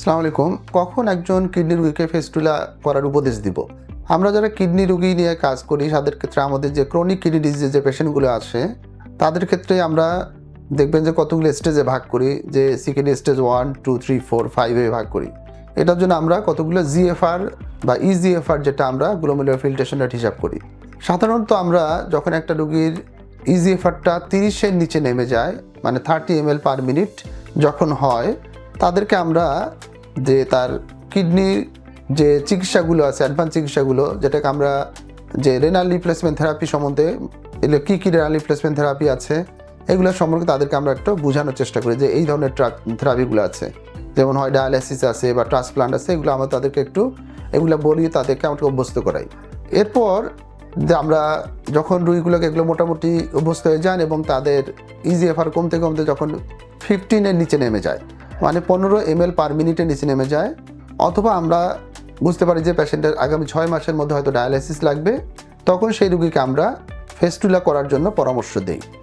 সালাম আলাইকুম। কখন একজন কিডনি রোগীকে ফেস্টুলা করার উপদেশ দিব? আমরা যারা কিডনি রোগী নিয়ে কাজ করি, তাদের ক্ষেত্রে আমাদের যে ক্রনিক কিডনি ডিজিজের যে পেশেন্টগুলো আসে, তাদের ক্ষেত্রে আমরা দেখবেন যে কতগুলো স্টেজে ভাগ করি, যে CKD stage one two three four ফাইভে ভাগ করি। এটার জন্য আমরা কতগুলো জিএফআর বা E ইজিএফআর যেটা আমরা গ্লোমেরুলার ফিল্ট্রেশন রেট হিসাব করি। সাধারণত আমরা যখন একটা রুগীর E ইজিএফআরটা তিরিশের নিচে নেমে যায় মানে থার্টি এম পার মিনিট যখন হয়, তাদেরকে আমরা যে তার কিডনির যে চিকিৎসাগুলো আছে অ্যাডভান্স চিকিৎসাগুলো, যেটাকে আমরা যে রেনাল রিপ্লেসমেন্ট থেরাপি সম্বন্ধে, এগুলো কী কী রেনাল রিপ্লেসমেন্ট থেরাপি আছে, এগুলো সম্পর্কে তাদেরকে আমরা একটু বোঝানোর চেষ্টা করি যে এই ধরনের ট্রাক থেরাপিগুলো আছে। যেমন হয় ডায়ালাইসিস আছে বা ট্রান্সপ্লান্ট আছে, এগুলো আমরা তাদেরকে একটু, এগুলো বলি, তাদেরকে আমরা অভ্যস্ত করাই। এরপর যে আমরা যখন রুইগুলোকে এগুলো মোটামুটি অভ্যস্ত হয়ে যান এবং তাদের ইজিএফআর কমতে কমতে যখন ফিফটিনের নিচে নেমে যায় মানে পনেরো এম এল পার মিনিটে নিচে নেমে যায়। অথবা আমরা বুঝতে পারি যে পেশেন্টের আগামী ছয় মাসের মধ্যে হয়তো ডায়ালাইসিস লাগবে। তখন সেই রুগীকে আমরা ফেস্টুলা করার জন্য পরামর্শ দিই।